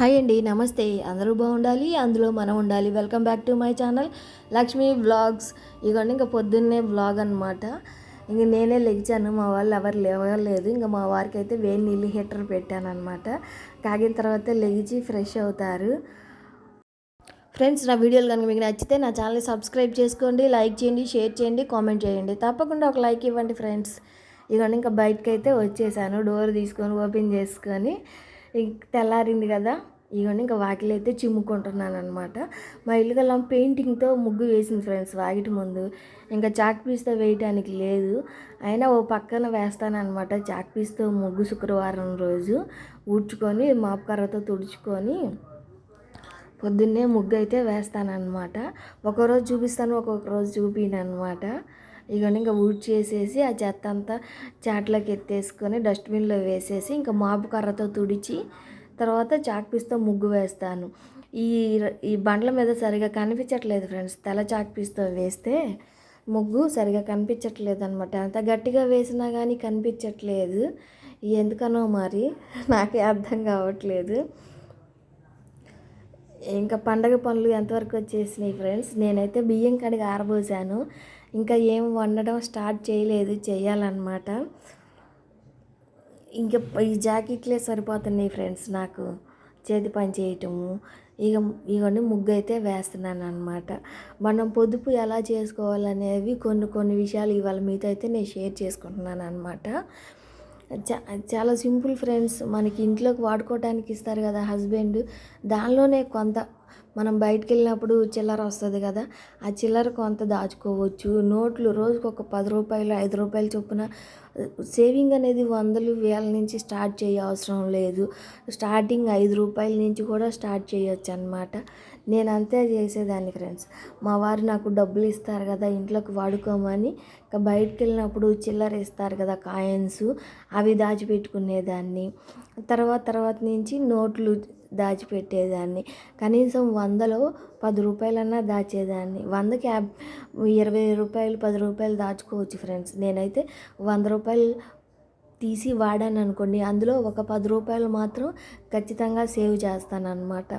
Hi అండి నమస్తే. అందరూ బాగుండాలి అందులో మనం ఉండాలి. Welcome back to my channel Lakshmi vlogs ఇదిగోండి ఇంకా పొద్దున్నే వ్లాగ్ అనమాట ఇంక నేనే లెగిచాను మా వాళ్ళు ఎవరు లేవలేదు. ఇంకా మా వారికి అయితే వేడి నీళ్ళు హీటర్ పెట్టాను అనమాట కాగిన తర్వాత లెగిచి ఫ్రెష్ అవుతారు. ఫ్రెండ్స్ నా వీడియోలు కనుక మీకు నచ్చితే నా ఛానల్ని సబ్స్క్రైబ్ చేసుకోండి లైక్ చేయండి షేర్ చేయండి కామెంట్ చేయండి. తప్పకుండా ఒక లైక్ ఇవ్వండి ఫ్రెండ్స్ ఇవన్నీ ఇంకా బయటకైతే వచ్చేసాను డోర్ తీసుకొని ఓపెన్ చేసుకొని. ఇంక తెల్లారింది కదా. ఇవన్నీ ఇంకా వాకిలి అయితే చిమ్ముకుంటున్నాను అనమాట మా ఇల్లు కల్లా పెయింటింగ్తో ముగ్గు వేసింది ఫ్రెండ్స్ వాకిటి ముందు. ఇంకా చాక్ పీస్తో వేయటానికి లేదు. అయినా ఓ పక్కన వేస్తానమాట చాక్ పీస్తో ముగ్గు శుక్రవారం రోజు. ఊడ్చుకొని మాపకర్రతో తుడుచుకొని పొద్దున్నే ముగ్గు అయితే వేస్తానమాట ఒకరోజు చూపిస్తాను ఒక్కొక్క రోజు చూపిను అనమాట ఇంకా ఊడ్ చేసేసి ఆ చెత్త అంతా చాట్లోకి ఎత్తేసుకొని డస్ట్బిన్లో వేసేసి ఇంకా మాపు కర్రతో తుడిచి తర్వాత చాక్ పీస్తో ముగ్గు వేస్తాను. ఈ ఈ బండ్ల మీద సరిగా కనిపించట్లేదు ఫ్రెండ్స్. తెల చాక్ పీస్తో వేస్తే ముగ్గు సరిగా కనిపించట్లేదు అనమాట అంత గట్టిగా వేసినా కానీ కనిపించట్లేదు. ఎందుకనో మరి నాకే అర్థం కావట్లేదు. ఇంకా పండగ పనులు ఎంతవరకు వచ్చేసినాయి ఫ్రెండ్స్? నేనైతే బియ్యం కడిగి ఆరబోసాను. ఇంకా ఏం వండడం స్టార్ట్ చేయలేదు చేయాలన్నమాట ఇంకా ఈ జాకెట్లే సరిపోతున్నాయి ఫ్రెండ్స్ నాకు. చేతి పని చేయటము. ఇక ఇవన్నీ ముగ్గు అయితే వేస్తున్నాను అనమాట మనం పొదుపు ఎలా చేసుకోవాలనేవి కొన్ని కొన్ని విషయాలు ఇవాళ మీతో అయితే నేను షేర్ చేసుకుంటున్నాను అనమాట చాలా సింపుల్ ఫ్రెండ్స్. మనకి ఇంట్లోకి వాడుకోవడానికి ఇస్తారు కదా హస్బెండ్. దానిలోనే కొంత మనం బయటికి వెళ్ళినప్పుడు చిల్లర వస్తుంది కదా ఆ చిల్లర కొంత దాచుకోవచ్చు. నోట్లు రోజుకు ఒక పది రూపాయలు ఐదు రూపాయలు చొప్పున సేవింగ్ అనేది వందలు వేల నుంచి స్టార్ట్ చేయ అవసరం లేదు. స్టార్టింగ్ ఐదు రూపాయల నుంచి కూడా స్టార్ట్ చేయొచ్చు అనమాట నేను అంతే చేసేదాన్ని ఫ్రెండ్స్. మా వారు నాకు డబ్బులు ఇస్తారు కదా ఇంట్లోకి వాడుకోమని ఇంకా బయటకు వెళ్ళినప్పుడు చిల్లర ఇస్తారు కదా కాయిన్స్ అవి దాచిపెట్టుకునేదాన్ని. తర్వాత తర్వాత నుంచి నోట్లు దాచిపెట్టేదాన్ని. కనీసం వందలో పది రూపాయలన్నా దాచేదాన్ని. వందకి యాభై ఇరవై రూపాయలు పది రూపాయలు దాచుకోవచ్చు ఫ్రెండ్స్. నేనైతే వంద రూపాయలు తీసి వాడాను అనుకోండి అందులో ఒక పది రూపాయలు మాత్రం ఖచ్చితంగా సేవ్ చేస్తాను అనమాట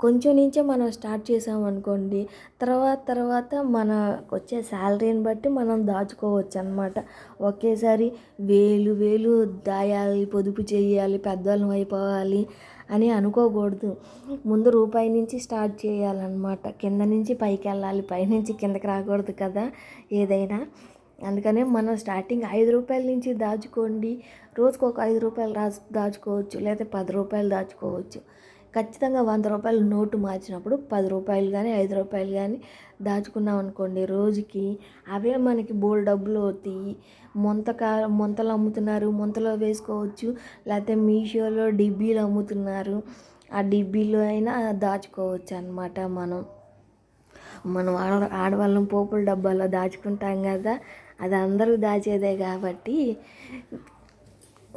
కొంచెం నుంచే మనం స్టార్ట్ చేసామనుకోండి తర్వాత తర్వాత మనకు వచ్చే శాలరీని బట్టి మనం దాచుకోవచ్చు అనమాట ఒకేసారి వేలు వేలు దాయాలి పొదుపు చేయాలి పెద్దవాళ్ళం అయిపోవాలి అని అనుకోకూడదు. ముందు రూపాయి నుంచి స్టార్ట్ చేయాలన్నమాట. కింద నుంచి పైకి వెళ్ళాలి పైనుంచి కిందకి రాకూడదు కదా ఏదైనా. అందుకనే మనం స్టార్టింగ్ ఐదు రూపాయల నుంచి దాచుకోండి. రోజుకు ఒక ఐదు రూపాయలు రా దాచుకోవచ్చు లేదా పది రూపాయలు దాచుకోవచ్చు. ఖచ్చితంగా వంద రూపాయలు నోటు మార్చినప్పుడు పది రూపాయలు కానీ ఐదు రూపాయలు కానీ దాచుకున్నాం అనుకోండి రోజుకి అవే మనకి బోల్ డబ్బులు అవుతాయి. ముంతక ముంతలు అమ్ముతున్నారు ముంతలో వేసుకోవచ్చు. లేకపోతే మీషోలో డిబ్బీలు అమ్ముతున్నారు. ఆ డిబ్బీలో అయినా దాచుకోవచ్చు అనమాట మనం. మనం ఆడ ఆడవాళ్ళం పోపుల డబ్బాలో దాచుకుంటాం కదా అది అందరూ దాచేదే కాబట్టి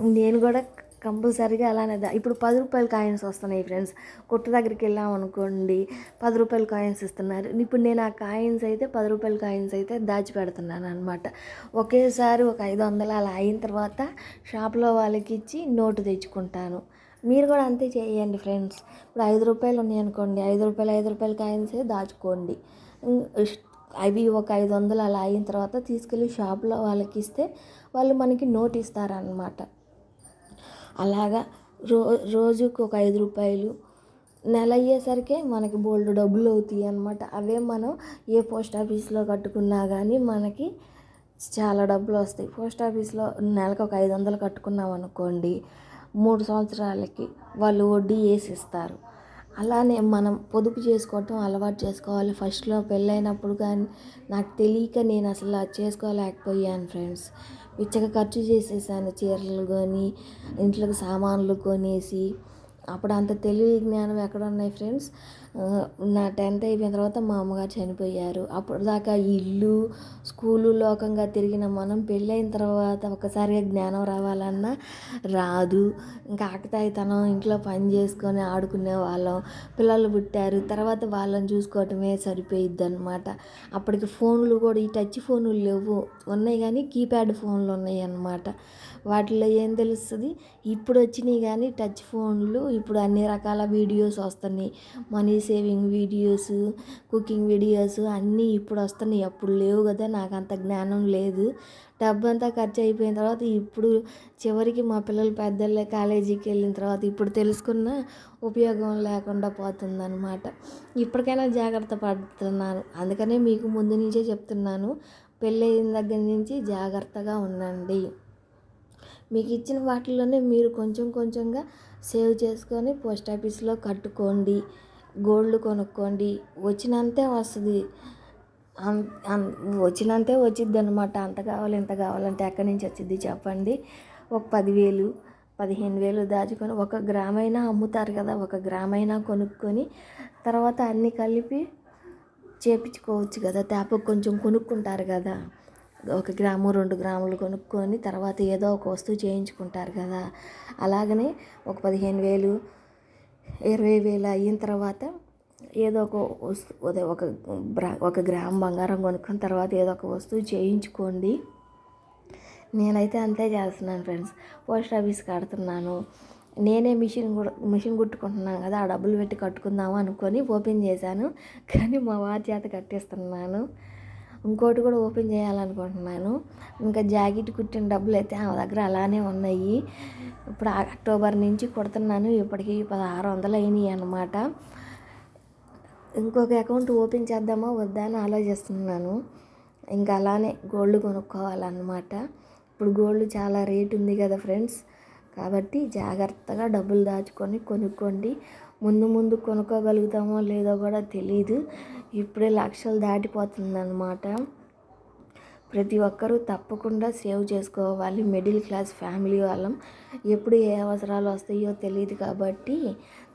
నేను కూడా కంపల్సరీగా అలానే ఇప్పుడు పది రూపాయల కాయిన్స్ వస్తున్నాయి ఫ్రెండ్స్. కొట్టు దగ్గరికి వెళ్ళాం అనుకోండి పది రూపాయల కాయిన్స్ ఇస్తున్నారు. ఇప్పుడు నేను ఆ కాయిన్స్ అయితే పది రూపాయల కాయిన్స్ అయితే దాచిపెడుతున్నాను అనమాట ఒకేసారి ఒక ఐదు వందలు అలా అయిన తర్వాత షాప్లో వాళ్ళకి ఇచ్చి నోటు తెచ్చుకుంటాను. మీరు కూడా అంతే చేయండి ఫ్రెండ్స్. ఇప్పుడు ఐదు రూపాయలు ఉన్నాయి అనుకోండి ఐదు రూపాయలు ఐదు రూపాయల కాయిన్సే దాచుకోండి. అవి ఒక ఐదు వందలు అలా అయిన తర్వాత తీసుకెళ్ళి షాప్లో వాళ్ళకి ఇస్తే వాళ్ళు మనకి నోట్ ఇస్తారనమాట అలాగా రో రోజుకు ఒక ఐదు రూపాయలు నెల అయ్యేసరికే మనకి బోల్డ్ డబ్బులు అవుతాయి అనమాట అవే మనం ఏ పోస్ట్ ఆఫీస్లో కట్టుకున్నా కానీ మనకి చాలా డబ్బులు వస్తాయి. పోస్ట్ ఆఫీస్లో నెలకు ఒక ఐదు వందలు కట్టుకున్నాం అనుకోండి మూడు సంవత్సరాలకి వాళ్ళు వడ్డీ వేసి ఇస్తారు అలానే మనం పొదుపు చేసుకోవటం అలవాటు చేసుకోవాలి. ఫస్ట్లో పెళ్ళైనప్పుడు కానీ నాకు తెలియక నేను అసలు చేసుకోలేకపోయాను ఫ్రెండ్స్. పిచ్చగా ఖర్చు చేసేసాను చీరలు కొని ఇంట్లోకి సామాన్లు కొనేసి. అప్పుడు అంత తెలివి జ్ఞానం ఎక్కడ ఉన్నాయి ఫ్రెండ్స్? నా టెన్త్ అయిపోయిన తర్వాత మా అమ్మగారు చనిపోయారు. అప్పుడు దాకా ఇల్లు స్కూలు లోకంగా తిరిగిన మనం పెళ్ళైన తర్వాత ఒకసారిగా జ్ఞానం రావాలన్నా రాదు. ఇంకా ఆకతాయితనం ఇంట్లో పని చేసుకొని ఆడుకునే వాళ్ళం. పిల్లలు పుట్టారు. తర్వాత వాళ్ళని చూసుకోవటమే సరిపోయిద్ది అనమాట అప్పటికి ఫోన్లు కూడా ఈ టచ్ ఫోన్లు లేవు. ఉన్నాయి కానీ కీప్యాడ్ ఫోన్లు ఉన్నాయి అన్నమాట వాటిలో ఏం తెలుస్తుంది? ఇప్పుడు వచ్చినాయి కానీ టచ్ ఫోన్లు ఇప్పుడు అన్ని రకాల వీడియోస్ వస్తున్నాయి. Money saving videos cooking videos అన్నీ ఇప్పుడు వస్తున్నాయి. అప్పుడు లేవు కదా నాకు అంత జ్ఞానం లేదు. డబ్బు అంతా ఖర్చు అయిపోయిన తర్వాత ఇప్పుడు చివరికి మా పిల్లలు పెద్దలే కాలేజీకి వెళ్ళిన తర్వాత ఇప్పుడు తెలుసుకున్న ఉపయోగం లేకుండా పోతుందన్నమాట. ఇప్పటికైనా జాగ్రత్త పడుతున్నాను. అందుకనే మీకు ముందు నుంచే చెప్తున్నాను. పెళ్ళయిన దగ్గర నుంచి జాగ్రత్తగా ఉండండి. మీకు ఇచ్చిన వాటిల్లోనే మీరు కొంచెం కొంచెంగా సేవ్ చేసుకొని పోస్ట్ ఆఫీస్లో కట్టుకోండి. గోల్డ్ కొనుక్కోండి. వచ్చినంతే వస్తుంది. వచ్చినంతే వచ్చిద్ది అనమాట అంత కావాలి ఇంత కావాలంటే ఎక్కడి నుంచి వచ్చింది చెప్పండి. ఒక పదివేలు పదిహేను వేలు దాచుకొని ఒక గ్రామైనా అమ్ముతారు కదా ఒక గ్రామైనా కొనుక్కొని తర్వాత అన్నీ కలిపి చేపించుకోవచ్చు కదా. తేపకు కొంచెం కొనుక్కుంటారు కదా. ఒక గ్రాము రెండు గ్రాములు కొనుక్కొని తర్వాత ఏదో ఒక వస్తువు చేయించుకుంటారు కదా. అలాగనే ఒక పదిహేను వేలు ఇరవై వేలు అయిన తర్వాత ఏదో ఒక వస్తువు ఒక ఒక గ్రామ్ బంగారం కొనుక్కున్న తర్వాత ఏదో ఒక వస్తువు చేయించుకోండి. నేనైతే అంతే చేస్తున్నాను ఫ్రెండ్స్. పోస్ట్ ఆఫీస్ కడుతున్నాను. నేనే మిషన్ మిషన్ కుట్టుకుంటున్నాను కదా ఆ డబ్బులు పెట్టి కట్టుకుందాము అనుకొని ఓపెన్ చేశాను. కానీ మా వారి చేత కట్టేస్తున్నాను. ఇంకోటి కూడా ఓపెన్ చేయాలనుకుంటున్నాను. ఇంకా జాకెట్ కుట్టిన డబ్బులు అయితే ఆ దగ్గర అలానే ఉన్నాయి. ఇప్పుడు అక్టోబర్ నుంచి కుడుతున్నాను. ఇప్పటికి పదహారు వందలు అయినాయి అన్నమాట. ఇంకొక అకౌంట్ ఓపెన్ చేద్దామా? వద్దా అని ఆలోచిస్తున్నాను. ఇంకా అలానే గోల్డ్ కొనుక్కోవాలన్నమాట. ఇప్పుడు గోల్డ్ చాలా రేట్ ఉంది కదా ఫ్రెండ్స్. కాబట్టి జాగ్రత్తగా డబ్బులు దాచుకొని కొనుక్కోండి. ముందు ముందు కొనుక్కోగలుగుతామో లేదో కూడా తెలియదు ఇప్పుడే లక్షలు దాటిపోతుందన్నమాట. ప్రతి ఒక్కరూ తప్పకుండా సేవ్ చేసుకోవాలి. మిడిల్ క్లాస్ ఫ్యామిలీ వాళ్ళం. ఎప్పుడు ఏ అవసరాలు వస్తాయో తెలియదు కాబట్టి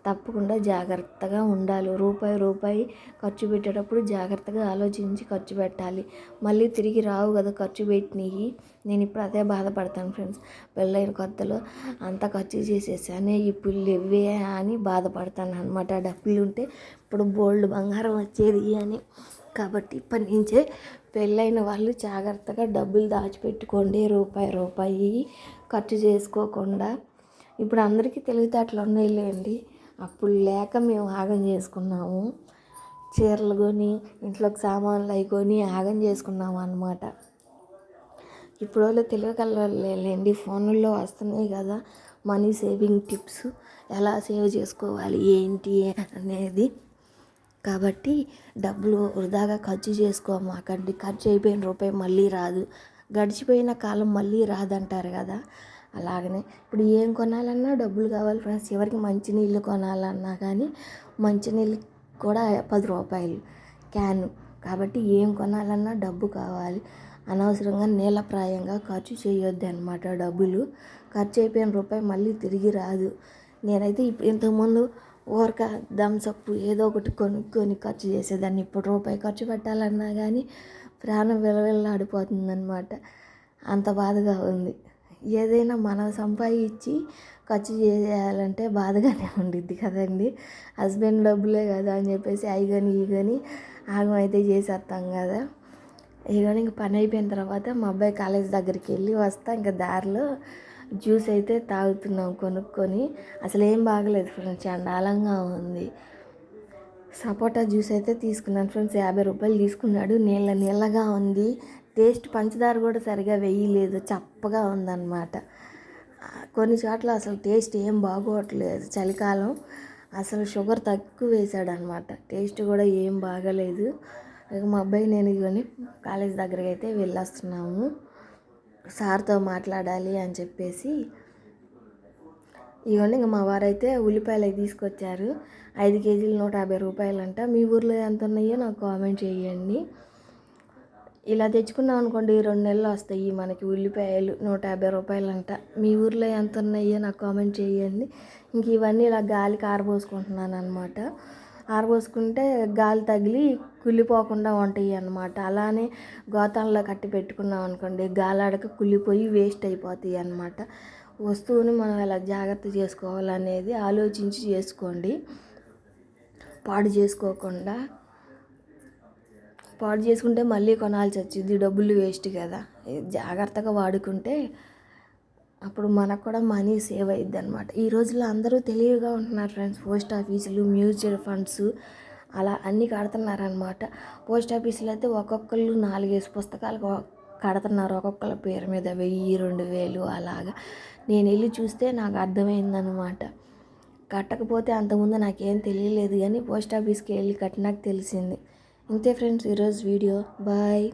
తప్పకుండా జాగ్రత్తగా ఉండాలి. రూపాయి రూపాయి ఖర్చు పెట్టేటప్పుడు జాగ్రత్తగా ఆలోచించి ఖర్చు పెట్టాలి. మళ్ళీ తిరిగి రావు కదా ఖర్చు పెట్టినవి. నేను ఇప్పుడు అదే బాధపడతాను ఫ్రెండ్స్. పెళ్ళైన కొత్తలో అంత ఖర్చు చేసేసానే ఇప్పుడు ఇవే అని బాధపడతాను అనమాట డబ్బులు ఉంటే ఇప్పుడు బోల్డ్ బంగారం వచ్చేది అని. కాబట్టి ఇప్పటి నుంచే పెళ్ళైన వాళ్ళు జాగ్రత్తగా డబ్బులు దాచిపెట్టుకోండి. రూపాయి రూపాయి ఖర్చు చేసుకోకుండా. ఇప్పుడు అందరికీ తెలివితేటలు ఉన్నాయిలేండి అప్పుడు లేక మేము ఆగం చేసుకున్నాము. చీరలు కొని ఇంట్లోకి సామాన్లు అవి కొని ఆగం చేసుకున్నాము అనమాట ఇప్పుడు వాళ్ళు తెలియగలలేండి ఫోన్లో వస్తున్నాయి కదా మనీ సేవింగ్ టిప్స్. ఎలా సేవ్ చేసుకోవాలి ఏంటి అనేది. కాబట్టి డబ్బులు వృధాగా ఖర్చు చేసుకోమాకండి ఖర్చు అయిపోయిన రూపాయి మళ్ళీ రాదు. గడిచిపోయిన కాలం మళ్ళీ రాదంటారు కదా. అలాగనే. ఇప్పుడు ఏం కొనాలన్నా డబ్బులు కావాలి ఫ్రెండ్స్. ఎవరికి మంచినీళ్ళు కొనాలన్నా కానీ మంచినీళ్ళు కూడా పది రూపాయలు క్యాను. కాబట్టి ఏం కొనాలన్నా డబ్బు కావాలి. అనవసరంగా నీలప్రాయంగా ఖర్చు చేయొద్దు అనమాట డబ్బులు. ఖర్చు అయిపోయిన రూపాయి మళ్ళీ తిరిగి రాదు. నేనైతే ఇప్పుడు ఇంతకుముందు ఊరక థమ్సప్ ఏదో ఒకటి కొనుక్కొని ఖర్చు చేసేదాన్ని. ఇప్పుడు రూపాయి ఖర్చు పెట్టాలన్నా కానీ ప్రాణం విలవిల్లాడిపోతుందన్నమాట. అంత బాధగా ఉంది. ఏదైనా మనం సంపాదించి ఖర్చు చేయాలంటే బాధగానే ఉండిద్ది కదండి. హస్బెండ్ డబ్బులే కదా అని చెప్పేసి అవి కానీ ఇవి కానీ ఆగం అయితే చేసేస్తాం కదా. ఇక ఇంక పని అయిపోయిన తర్వాత మా అబ్బాయి కాలేజ్ దగ్గరికి వెళ్ళి వస్తా ఇంకా దారిలో జ్యూస్ అయితే తాగుతున్నాం కొనుక్కొని. అసలు ఏం బాగలేదు ఫ్రెండ్స్ చండాలంగా ఉంది. సపోటా జ్యూస్ అయితే తీసుకున్నాను ఫ్రెండ్స్ యాభై రూపాయలు తీసుకున్నాడు నీళ్ళ నీళ్ళగా ఉంది. టేస్ట్ పంచదార కూడా సరిగా వేయలేదు చప్పగా ఉందన్నమాట. కొన్ని చోట్ల అసలు టేస్ట్ ఏం బాగోట్లేదు. చలికాలం అసలు షుగర్ తక్కువ వేసాడు అనమాట టేస్ట్ కూడా ఏం బాగలేదు. ఇక మా అబ్బాయి నేను ఇవన్నీ కాలేజ్ దగ్గరికి అయితే వెళ్ళొస్తున్నాము. సార్తో మాట్లాడాలి అని చెప్పేసి ఇవన్నీ ఇంకా మా వారైతే ఉల్లిపాయలు అవి తీసుకొచ్చారు. ఐదు కేజీలు నూట యాభై రూపాయలు అంట మీ ఊర్లో ఎంత ఉన్నాయో నాకు కామెంట్ చేయండి. ఇలా తెచ్చుకున్నాం అనుకోండి రెండు నెలలు వస్తాయి మనకి ఉల్లిపాయలు నూట యాభై రూపాయలంట. మీ ఊర్లో ఎంత ఉన్నాయో నాకు కామెంట్ చేయండి. ఇంక ఇవన్నీ ఇలా గాలికి ఆరబోసుకుంటున్నాను అనమాట ఆరబోసుకుంటే గాలి తగిలి కుళ్ళిపోకుండా ఉంటాయి అన్నమాట అలానే గోతంలో కట్టి పెట్టుకున్నాం అనుకోండి గాలాడక కుళ్ళిపోయి వేస్ట్ అయిపోతాయి అన్నమాట వస్తువుని మనం ఎలా జాగ్రత్త చేసుకోవాలనేది ఆలోచించి చేసుకోండి. పాడు చేసుకోకుండా పాడు చేసుకుంటే మళ్ళీ కొనాల్సి వచ్చింది డబ్బులు వేస్ట్ కదా. జాగ్రత్తగా వాడుకుంటే అప్పుడు మనకు కూడా మనీ సేవ్ అయ్యిద్ది అనమాట ఈ రోజుల్లో అందరూ తెలివిగా ఉంటున్నారు ఫ్రెండ్స్ పోస్ట్ ఆఫీసులు మ్యూచువల్ ఫండ్స్ అలా అన్నీ కడుతున్నారనమాట పోస్ట్ ఆఫీసులో అయితే ఒక్కొక్కళ్ళు నాలుగేసి పుస్తకాలు కడుతున్నారు ఒక్కొక్కళ్ళ పేరు మీద వెయ్యి రెండు వేలు అలాగా. నేను వెళ్ళి చూస్తే నాకు అర్థమైందనమాట కట్టకపోతే అంతకుముందు నాకేం తెలియలేదు కానీ పోస్ట్ ఆఫీస్కి వెళ్ళి కట్టినాక తెలిసింది. అంతే ఫ్రెండ్స్ ఈరోజు వీడియో. బాయ్.